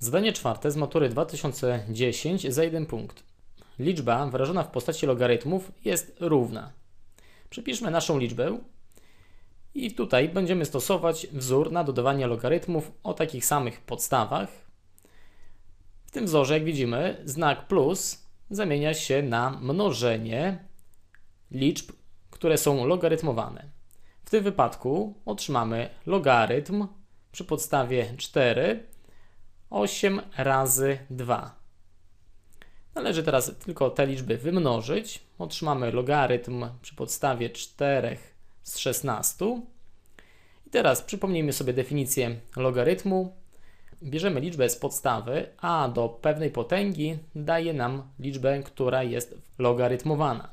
Zadanie czwarte z matury 2010 za jeden punkt. Liczba wyrażona w postaci logarytmów jest równa. Przypiszmy naszą liczbę i tutaj będziemy stosować wzór na dodawanie logarytmów o takich samych podstawach. W tym wzorze, jak widzimy, znak plus zamienia się na mnożenie liczb, które są logarytmowane. W tym wypadku otrzymamy logarytm przy podstawie 4 8 razy 2. Należy teraz tylko te liczby wymnożyć. Otrzymamy logarytm przy podstawie 4 z 16. I teraz przypomnijmy sobie definicję logarytmu. Bierzemy liczbę z podstawy, a do pewnej potęgi daje nam liczbę, która jest logarytmowana.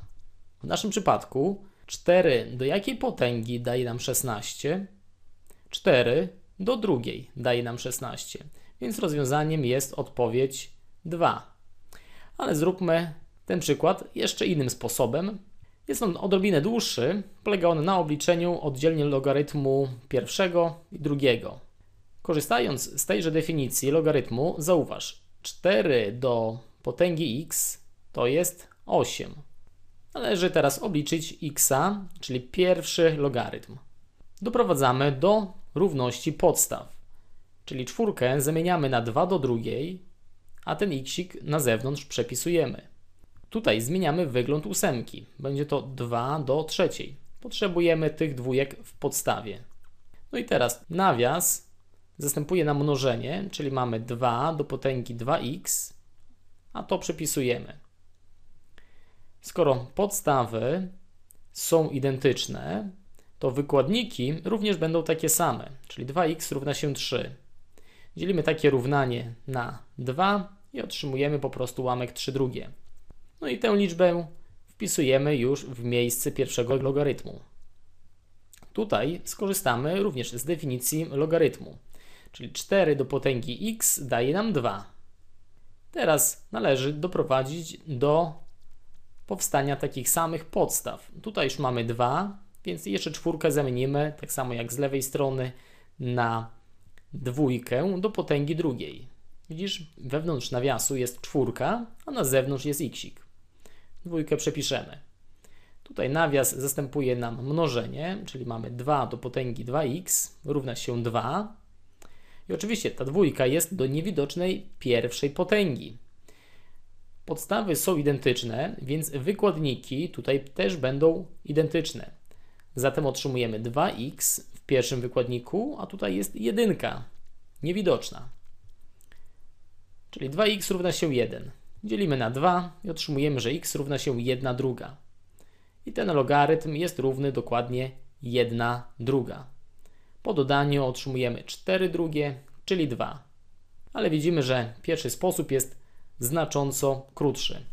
W naszym przypadku 4 do jakiej potęgi daje nam 16? 4 do drugiej daje nam 16, więc rozwiązaniem jest odpowiedź 2. Ale zróbmy ten przykład jeszcze innym sposobem. Jest on odrobinę dłuższy, polega on na obliczeniu oddzielnie logarytmu pierwszego i drugiego. Korzystając z tejże definicji logarytmu, zauważ 4 do potęgi x to jest 8. Należy teraz obliczyć x, czyli pierwszy logarytm. Doprowadzamy do równości podstaw, czyli czwórkę zamieniamy na 2 do drugiej, a ten xik na zewnątrz przepisujemy. Tutaj zmieniamy wygląd ósemki. Będzie to 2 do trzeciej. Potrzebujemy tych dwójek w podstawie. No i teraz nawias zastępuje nam mnożenie, czyli mamy 2 do potęgi 2x, a to przepisujemy. Skoro podstawy są identyczne, to wykładniki również będą takie same, czyli 2x równa się 3. Dzielimy takie równanie na 2 i otrzymujemy po prostu łamek 3 drugie. No i tę liczbę wpisujemy już w miejsce pierwszego logarytmu. Tutaj skorzystamy również z definicji logarytmu, czyli 4 do potęgi x daje nam 2. Teraz należy doprowadzić do powstania takich samych podstaw. Tutaj już mamy 2, więc jeszcze czwórkę zamienimy, tak samo jak z lewej strony, na dwójkę do potęgi drugiej. Widzisz, wewnątrz nawiasu jest czwórka, a na zewnątrz jest xik. Dwójkę przepiszemy. Tutaj nawias zastępuje nam mnożenie, czyli mamy 2 do potęgi 2x równa się 2. I oczywiście ta dwójka jest do niewidocznej pierwszej potęgi. Podstawy są identyczne, więc wykładniki tutaj też będą identyczne. Zatem otrzymujemy 2x w pierwszym wykładniku, a tutaj jest jedynka, niewidoczna. Czyli 2x równa się 1. Dzielimy na 2 i otrzymujemy, że x równa się 1 druga. I ten logarytm jest równy dokładnie 1 druga. Po dodaniu otrzymujemy 4 drugie, czyli 2. Ale widzimy, że pierwszy sposób jest znacząco krótszy.